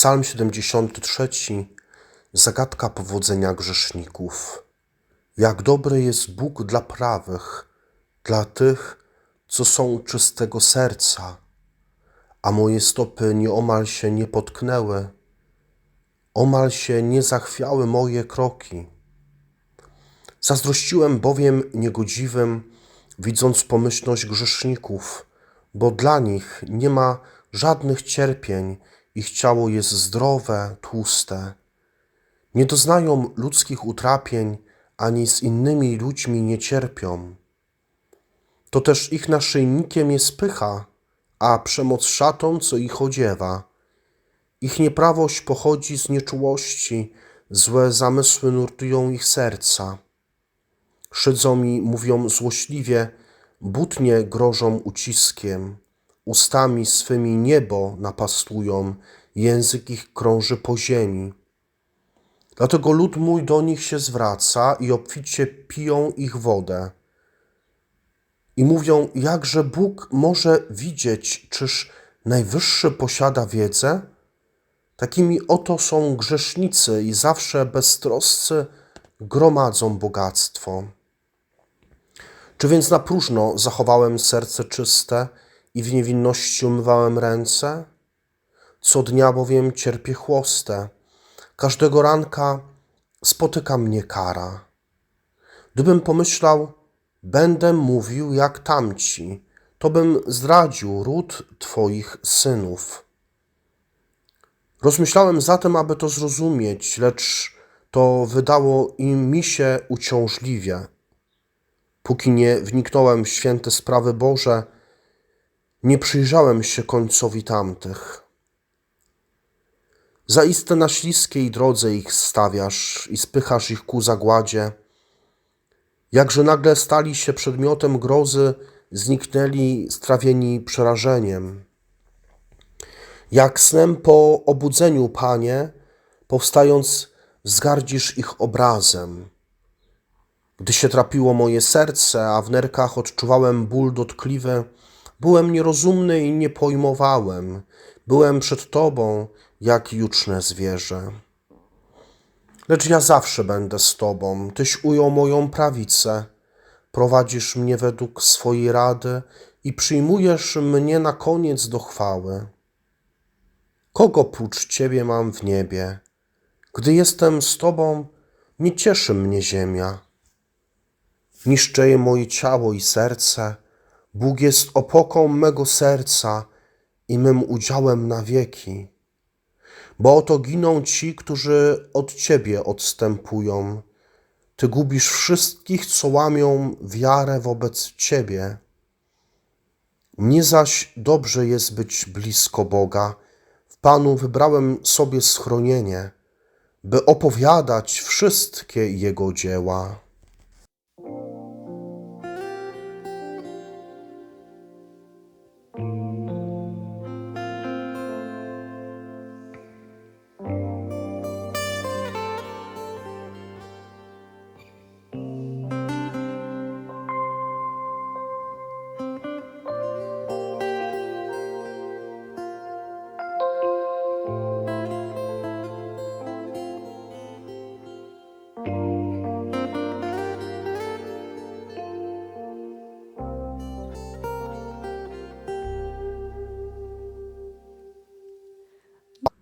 Psalm 73. Zagadka powodzenia grzeszników. Jak dobry jest Bóg dla prawych, dla tych, co są czystego serca, a moje stopy nieomal się nie potknęły, omal się nie zachwiały moje kroki. Zazdrościłem bowiem niegodziwym, widząc pomyślność grzeszników, bo dla nich nie ma żadnych cierpień, ich ciało jest zdrowe, tłuste. Nie doznają ludzkich utrapień, ani z innymi ludźmi nie cierpią. To też ich naszyjnikiem jest pycha, a przemoc szatą, co ich odziewa. Ich nieprawość pochodzi z nieczułości, złe zamysły nurtują ich serca. Szydzą mi, mówią złośliwie, butnie grożą uciskiem. Ustami swymi niebo napastują, język ich krąży po ziemi. Dlatego lud mój do nich się zwraca i obficie piją ich wodę. I mówią, jakże Bóg może widzieć, czyż Najwyższy posiada wiedzę? Takimi oto są grzesznicy i zawsze beztroscy gromadzą bogactwo. Czy więc na próżno zachowałem serce czyste i w niewinności umywałem ręce? Co dnia bowiem cierpię chłostę, każdego ranka spotyka mnie kara. Gdybym pomyślał, będę mówił jak tamci, to bym zdradził ród Twoich synów. Rozmyślałem zatem, aby to zrozumieć, lecz to wydało im mi się uciążliwie. Póki nie wniknąłem w święte sprawy Boże, nie przyjrzałem się końcowi tamtych. Zaiste na śliskiej drodze ich stawiasz i spychasz ich ku zagładzie. Jakże nagle stali się przedmiotem grozy, zniknęli strawieni przerażeniem. Jak snem po obudzeniu, Panie, powstając, wzgardzisz ich obrazem. Gdy się trapiło moje serce, a w nerkach odczuwałem ból dotkliwy, byłem nierozumny i nie pojmowałem. Byłem przed Tobą jak juczne zwierzę. Lecz ja zawsze będę z Tobą. Tyś ujął moją prawicę. Prowadzisz mnie według swojej rady i przyjmujesz mnie na koniec do chwały. Kogo prócz Ciebie mam w niebie? Gdy jestem z Tobą, nie cieszy mnie ziemia. Niszczeje moje ciało i serce. Bóg jest opoką mego serca i mym udziałem na wieki. Bo oto giną ci, którzy od Ciebie odstępują. Ty gubisz wszystkich, co łamią wiarę wobec Ciebie. Mnie zaś dobrze jest być blisko Boga. W Panu wybrałem sobie schronienie, by opowiadać wszystkie Jego dzieła.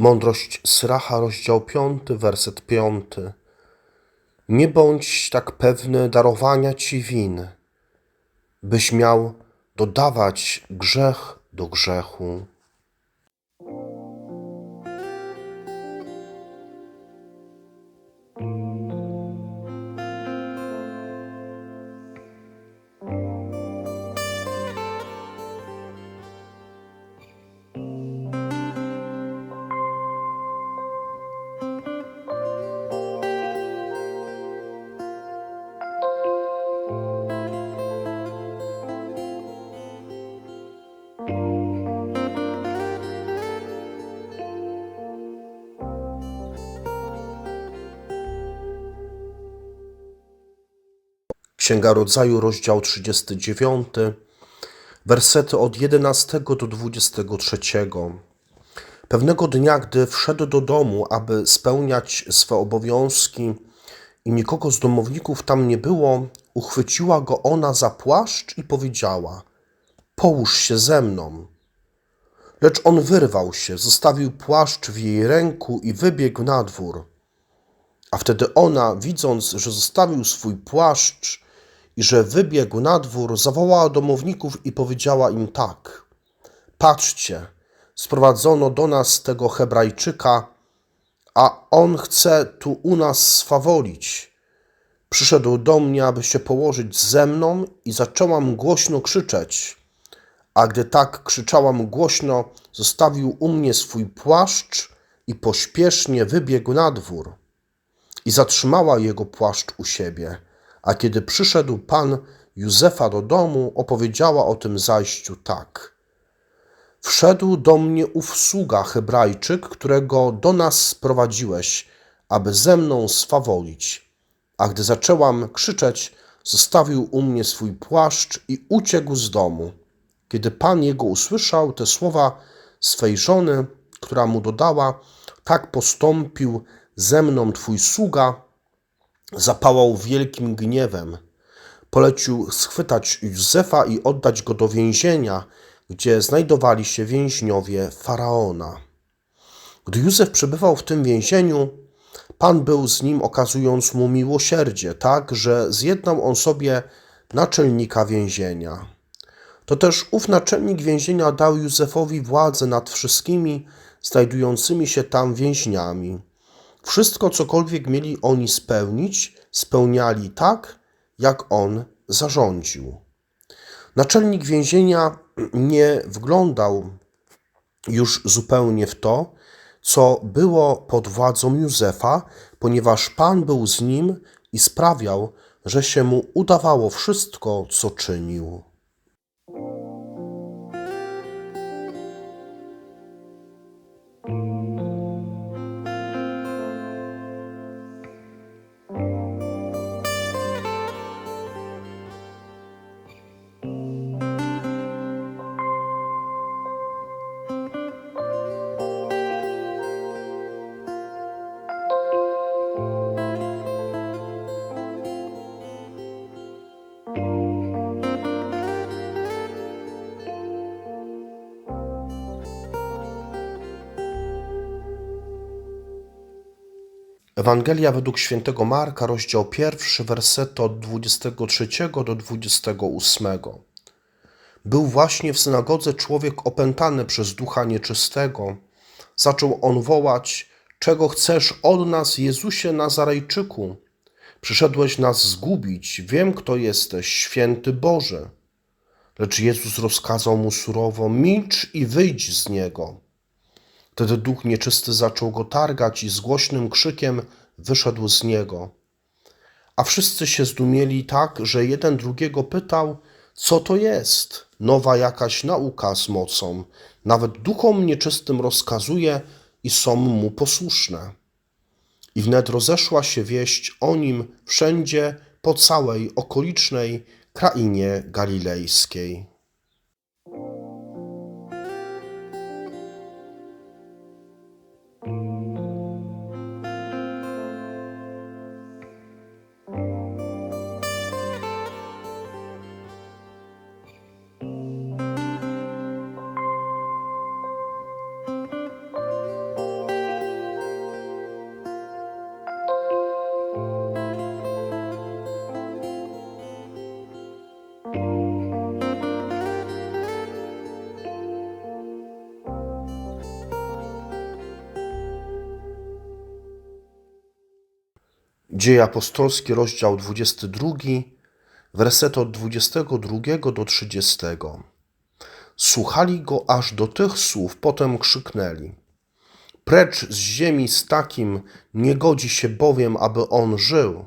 Mądrość Syracha, rozdział 5, werset 5. Nie bądź tak pewny darowania ci win, byś miał dodawać grzech do grzechu. Księga Rodzaju, rozdział 39, wersety od 11 do 23. Pewnego dnia, gdy wszedł do domu, aby spełniać swe obowiązki i nikogo z domowników tam nie było, uchwyciła go ona za płaszcz i powiedziała: Połóż się ze mną. Lecz on wyrwał się, zostawił płaszcz w jej ręku i wybiegł na dwór. A wtedy ona, widząc, że zostawił swój płaszcz i że wybiegł na dwór, zawołała domowników i powiedziała im tak: Patrzcie, sprowadzono do nas tego Hebrajczyka, a on chce tu u nas swawolić. Przyszedł do mnie, aby się położyć ze mną, i zaczęłam głośno krzyczeć. A gdy tak krzyczałam głośno, zostawił u mnie swój płaszcz i pośpiesznie wybiegł na dwór. I zatrzymała jego płaszcz u siebie. A kiedy przyszedł pan Józefa do domu, opowiedziała o tym zajściu tak. Wszedł do mnie ów sługa Hebrajczyk, którego do nas sprowadziłeś, aby ze mną swawolić. A gdy zaczęłam krzyczeć, zostawił u mnie swój płaszcz i uciekł z domu. Kiedy pan jego usłyszał te słowa swej żony, która mu dodała, tak postąpił ze mną twój sługa, zapałał wielkim gniewem. Polecił schwytać Józefa i oddać go do więzienia, gdzie znajdowali się więźniowie faraona. Gdy Józef przebywał w tym więzieniu, Pan był z nim, okazując mu miłosierdzie, tak, że zjednał on sobie naczelnika więzienia. To też ów naczelnik więzienia dał Józefowi władzę nad wszystkimi znajdującymi się tam więźniami. Wszystko, cokolwiek mieli oni spełnić, spełniali tak, jak on zarządził. Naczelnik więzienia nie wglądał już zupełnie w to, co było pod władzą Józefa, ponieważ Pan był z nim i sprawiał, że się mu udawało wszystko, co czynił. Ewangelia według świętego Marka, rozdział pierwszy, wersety od 23 do 28. Był właśnie w synagodze człowiek opętany przez ducha nieczystego. Zaczął on wołać: Czego chcesz od nas, Jezusie Nazarejczyku? Przyszedłeś nas zgubić. Wiem, kto jesteś, święty Boże. Lecz Jezus rozkazał mu surowo: Milcz i wyjdź z niego. Wtedy duch nieczysty zaczął go targać i z głośnym krzykiem wyszedł z niego. A wszyscy się zdumieli tak, że jeden drugiego pytał, co to jest? Nowa jakaś nauka z mocą. Nawet duchom nieczystym rozkazuje i są mu posłuszne. I wnet rozeszła się wieść o nim wszędzie po całej okolicznej krainie galilejskiej. Dzieje apostolskie, rozdział 22, wersety od 22 do 30. Słuchali go aż do tych słów, potem krzyknęli. Precz z ziemi z takim, nie godzi się bowiem, aby on żył.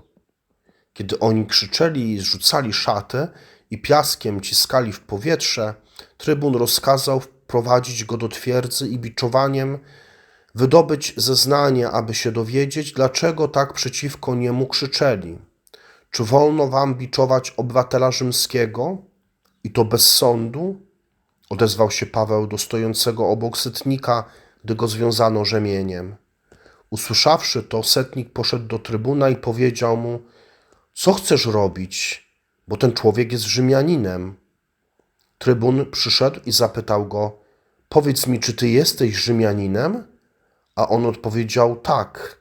Kiedy oni krzyczeli i zrzucali szatę i piaskiem ciskali w powietrze, trybun rozkazał wprowadzić go do twierdzy i biczowaniem wydobyć zeznanie, aby się dowiedzieć, dlaczego tak przeciwko niemu krzyczeli. Czy wolno wam biczować obywatela rzymskiego i to bez sądu? Odezwał się Paweł do stojącego obok sytnika gdy go związano rzemieniem. Usłyszawszy to, setnik poszedł do trybuna i powiedział mu: Co chcesz robić? Bo ten człowiek jest Rzymianinem. Trybun przyszedł i zapytał go: Powiedz mi, czy ty jesteś Rzymianinem? A on odpowiedział: Tak.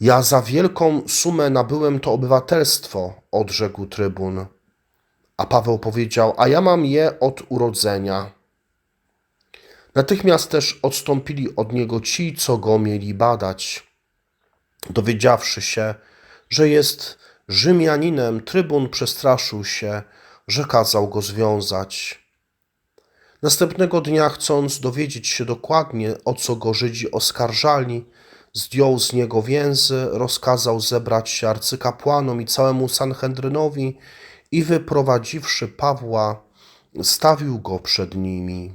Ja za wielką sumę nabyłem to obywatelstwo, odrzekł trybun. A Paweł powiedział: A ja mam je od urodzenia. Natychmiast też odstąpili od niego ci, co go mieli badać. Dowiedziawszy się, że jest Rzymianinem, trybun przestraszył się, że kazał go związać. Następnego dnia, chcąc dowiedzieć się dokładnie, o co go Żydzi oskarżali, zdjął z niego więzy, rozkazał zebrać się arcykapłanom i całemu Sanhedrynowi i wyprowadziwszy Pawła, stawił go przed nimi.